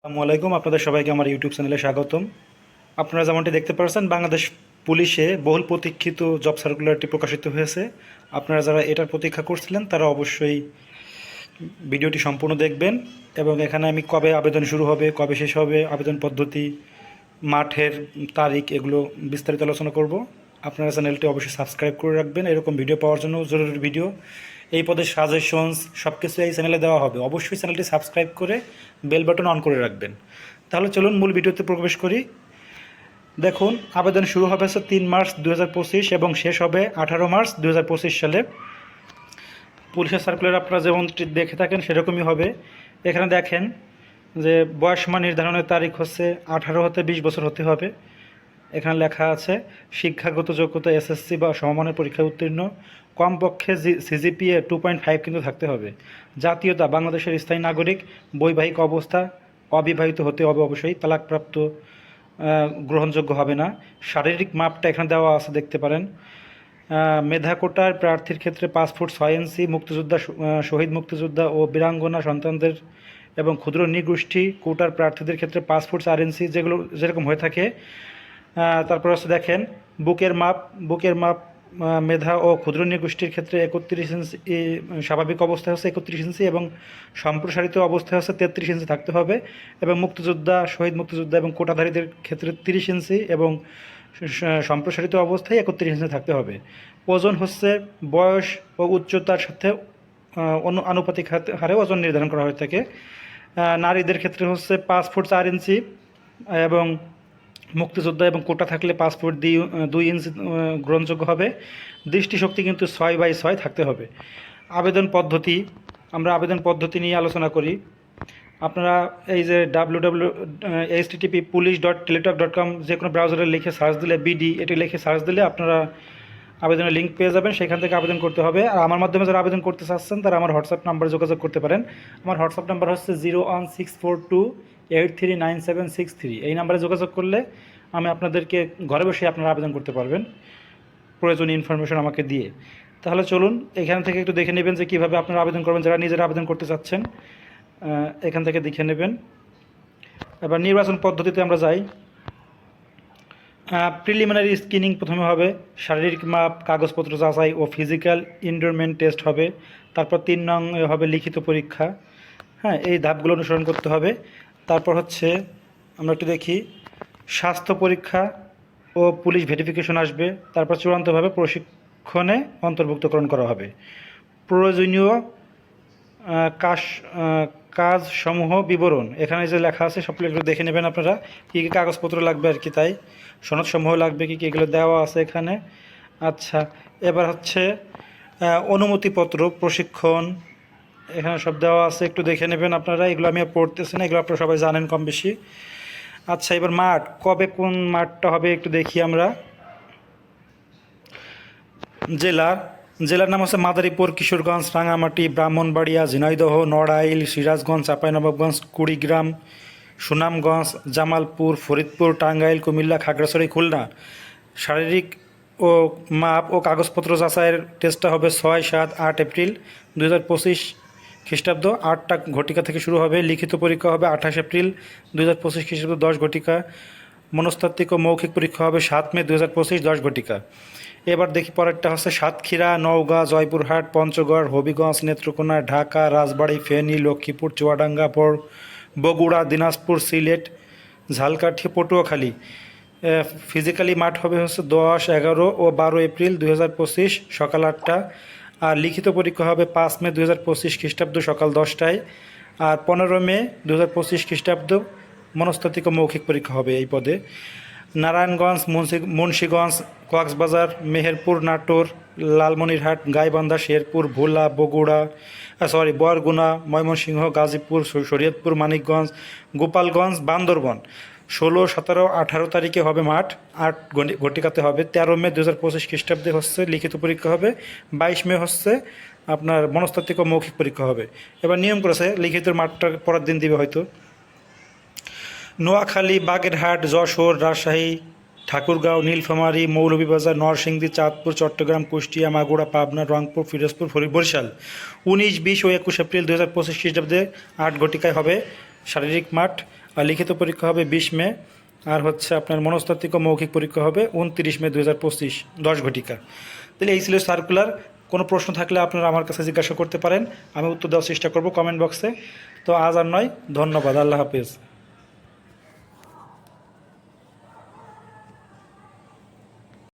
আসসালামু আলাইকুম, আপনাদের সবাইকে আমার ইউটিউব চ্যানেলে স্বাগতম। আপনারা যেমনটি দেখতে পাচ্ছেন বাংলাদেশ পুলিশে বহুল প্রতীক্ষিত জব সার্কুলারটি প্রকাশিত হয়েছে। আপনারা যারা এটার প্রতীক্ষা করছিলেন, তারা অবশ্যই ভিডিওটি সম্পূর্ণ দেখবেন এবং এখানে আমি কবে আবেদন শুরু হবে, কবে শেষ হবে, আবেদন পদ্ধতি, মাঠের তারিখ, এগুলো বিস্তারিত আলোচনা করব। আপনারা চ্যানেলটি অবশ্যই সাবস্ক্রাইব করে রাখবেন। এরকম ভিডিও পাওয়ার জন্য জরুরি ভিডিও। এই পদের সাজেশনস সব কিছু এই চ্যানেলে দেওয়া হবে। অবশ্যই চ্যানেলটি সাবস্ক্রাইব করে বেল বাটন অন করে রাখবেন। তাহলে চলুন মূল ভিডিওতে প্রবেশ করি। দেখুন, আবেদন শুরু হবে হচ্ছে তিন মার্চ দু হাজার পঁচিশ এবং শেষ হবে আঠারো মার্চ দু হাজার পঁচিশ সালে। পুলিশের সার্কুলার আপনারা যেমনটি দেখে থাকেন, সেরকমই হবে। এখানে দেখেন যে বয়সমান নির্ধারণের তারিখ হচ্ছে আঠারো হতে বিশ বছর হতে হবে। এখানে লেখা আছে, শিক্ষাগত যোগ্যতা এসএসসি বা সমমানের পরীক্ষায় উত্তীর্ণ, কমপক্ষে সিজিপিএ টু পয়েন্ট ফাইভ কিন্তু থাকতে হবে। জাতীয়তা, বাংলাদেশের স্থায়ী নাগরিক, বৈবাহিক অবস্থা, অবিবাহিত হতে হবে অবশ্যই, তালাকপ্রাপ্ত গ্রহণযোগ্য হবে না। শারীরিক মাপটা এখানে দেওয়া আছে, দেখতে পারেন। মেধাকোটার প্রার্থীর ক্ষেত্রে পাঁচ ফুট ছয় মুক্তিযোদ্ধা শহীদ মুক্তিযোদ্ধা ও বীরাঙ্গনা সন্তানদের এবং ক্ষুদ্র নৃগোষ্ঠী কোটার প্রার্থীদের ক্ষেত্রে পাঁচ ফুট চার যেগুলো, যেরকম হয়ে থাকে তারপর হচ্ছে দেখেন, বুকের মাপ বুকের মাপ মেধা ও ক্ষুদ্র নৃগোষ্ঠীর ক্ষেত্রে একত্রিশ ইঞ্চি স্বাভাবিক অবস্থায় হচ্ছে একত্রিশ ইঞ্চি এবং সম্প্রসারিত অবস্থায় হচ্ছে তেত্রিশ ইঞ্চি থাকতে হবে এবং মুক্তিযোদ্ধা, শহীদ মুক্তিযোদ্ধা এবং কোটাধারীদের ক্ষেত্রে তিরিশ ইঞ্চি এবং সম্প্রসারিত অবস্থায় একত্রিশ ইঞ্চি থাকতে হবে। ওজন হচ্ছে বয়স ও উচ্চতার সাথে অনু, আনুপাতিক হারে ওজন নির্ধারণ করা হয়ে থাকে। নারীদের ক্ষেত্রে হচ্ছে পাঁচ ফুট চার ইঞ্চি এবং মুক্তিযোদ্ধা এবং কোটা থাকলে পাসপোর্ট দুই দুই ইঞ্চি গ্রহণযোগ্য হবে। দৃষ্টিশক্তি কিন্তু ছয় বাই ছয় থাকতে হবে। আবেদন পদ্ধতি, আমরা আবেদন পদ্ধতি নিয়ে আলোচনা করি। আপনারা এই যে W W H TP police dot Teletalk dot com যে কোনো ব্রাউজারে লিখে সার্চ দিলে বিডি এটি লিখে সার্চ দিলে আপনারা আবেদনের লিঙ্ক পেয়ে যাবেন, সেখান থেকে আবেদন করতে হবে। আর আমার মাধ্যমে যারা আবেদন করতে চাচ্ছেন, তারা আমার হোয়াটসঅ্যাপ নাম্বারে যোগাযোগ করতে পারেন। আমার হোয়াটসঅ্যাপ নাম্বার হচ্ছে zero one six four two eight three nine seven six three এই নাম্বারে যোগাযোগ করলে আমি আপনাদেরকে ঘরে বসে আপনারা আবেদন করতে পারবেন। প্রয়োজনীয় ইনফরমেশন আমাকে দিয়ে। তাহলে চলুন, এখান থেকে একটু দেখে নেবেন যে কীভাবে আপনারা আবেদন করবেন, যারা নিজেরা আবেদন করতে চাচ্ছেন এখান থেকে দেখে নেবেন। এবার নির্বাচন পদ্ধতিতে আমরা যাই। প্রিলিমিনারি স্ক্রিনিং প্রথমে হবে, শারীরিক মাপ, কাগজপত্র যাচাই ও ফিজিক্যাল ইনডোরমেন্ট টেস্ট হবে, তারপর তিন নং হবে লিখিত পরীক্ষা। হ্যাঁ এই ধাপগুলো অনুসরণ করতে হবে। তারপর হচ্ছে আমরা একটু দেখি, স্বাস্থ্য পরীক্ষা ও পুলিশ ভেরিফিকেশন আসবে, তারপর চূড়ান্তভাবে প্রশিক্ষণে অন্তর্ভুক্তকরণ করা হবে। প্রয়োজনীয় কাজ কাজসমূহ বিবরণ। এখানে যে লেখা আছে, সবগুলো একটু দেখে নেবেন আপনারা। কী কী কাগজপত্র লাগবে আর কি তাই? সনদসমূহ লাগবে, কী কী এগুলো দেওয়া আছে এখানে। আচ্ছা এবার হচ্ছে অনুমতিপত্র, প্রশিক্ষণ, এখানে সব দেওয়া আছে। একটু দেখে নেবেন আপনারা। এগুলো আমি পড়তেছি না, এগুলো আপনারা সবাই জানেন কম বেশি। আচ্ছা এবার মাঠ। কবে কোন মাঠটা হবে একটু দেখি আমরা। জেলা জেলার নাম হচ্ছে মাদারীপুর, কিশোরগঞ্জ, রাঙামাটি, ব্রাহ্মণবাড়িয়া, ঝিনাইদহ, নড়াইল, সিরাজগঞ্জ, চাঁপাইনবাবগঞ্জ, কুড়িগ্রাম, সুনামগঞ্জ, জামালপুর, ফরিদপুর, টাঙ্গাইল, কুমিল্লা, খাগড়াছড়ি, খুলনা। শারীরিক ও মাপ ও কাগজপত্র যাচাইয়ের টেস্টটা হবে ছয় সাত আট এপ্রিল দু হাজার পঁচিশ খ্রিস্টাব্দ। আটটা ঘটিকা থেকে শুরু হবে। লিখিত পরীক্ষা হবে আঠাশ এপ্রিল দু হাজার পঁচিশ খ্রিস্টাব্দ, দশ ঘটিকা। মনস্তাত্ত্বিক ও মৌখিক পরীক্ষা হবে সাত মে দু হাজার পঁচিশ, দশ ঘটিকা। এবার দেখি পরেরটা হচ্ছে সাতক্ষীরা, নওগাঁ, জয়পুরহাট, পঞ্চগড়, হবিগঞ্জ, নেত্রকোনা, ঢাকা, রাজবাড়ী, ফেনী, লক্ষ্মীপুর, চুয়াডাঙ্গা বগুড়া, দিনাজপুর, সিলেট, ঝালকাঠি, পটুয়াখালী। ফিজিক্যালি মাঠ হবে হচ্ছে দশ, এগারো ও বারো এপ্রিল দুই হাজার পঁচিশ সকাল আটটা। আর লিখিত পরীক্ষা হবে পাঁচ মে দু হাজার পঁচিশ খ্রিস্টাব্দ সকাল দশটায়। আর পনেরো মে দু হাজার পঁচিশ খ্রিস্টাব্দ মনস্তাত্ত্বিক মৌখিক পরীক্ষা হবে এই পদে। নারায়ণগঞ্জ মুন্সি মুন্সীগঞ্জ, কক্সবাজার, মেহেরপুর, নাটোর, লালমনিরহাট, গাইবান্ধা, শেরপুর, ভোলা, বগুড়া সরি বরগুনা, ময়মনসিংহ, গাজীপুর শরীয়তপুর, মানিকগঞ্জ, গোপালগঞ্জ, বান্দরবন। ষোলো, সতেরো, আঠারো তারিখে হবে মাঠ, আট ঘটিকাতে হবে। তেরো মে দু হাজার পঁচিশ খ্রিস্টাব্দে হচ্ছে লিখিত পরীক্ষা হবে। বাইশ মে হচ্ছে আপনার মনস্তাত্ত্বিক ও মৌখিক পরীক্ষা হবে। এবার নিয়ম করেছে লিখিত মাঠটা পরের দিন দিবে হয়তো। নোয়াখালী, বাগেরহাট, যশোর, রাজশাহী, ঠাকুরগাঁও, নীলফামারী, মৌলভীবাজার, নরসিংদী, চাঁদপুর, চট্টগ্রাম, কুষ্টিয়া মাগুড়া পাবনা, রংপুর, ফিরোজপুর ফরি- বরিশাল। উনিশ, বিশ ও একুশ এপ্রিল দু হাজার পঁচিশ খ্রিস্টাব্দে আট ঘটিকায় হবে শারীরিক মাঠ, আর লিখিত পরীক্ষা হবে বিশ মে, আর হচ্ছে আপনার মনস্তাত্ত্বিক ও মৌখিক পরীক্ষা হবে উনত্রিশ মে দু হাজার পঁচিশ, দশ ঘটিকা। তাহলে এই ছিল সার্কুলার কোনো প্রশ্ন থাকলে আপনারা আমার কাছে জিজ্ঞাসা করতে পারেন, আমি উত্তর দেওয়ার চেষ্টা করব কমেন্ট বক্সে তো আজ আর নয়, ধন্যবাদ, আল্লাহ হাফিজ।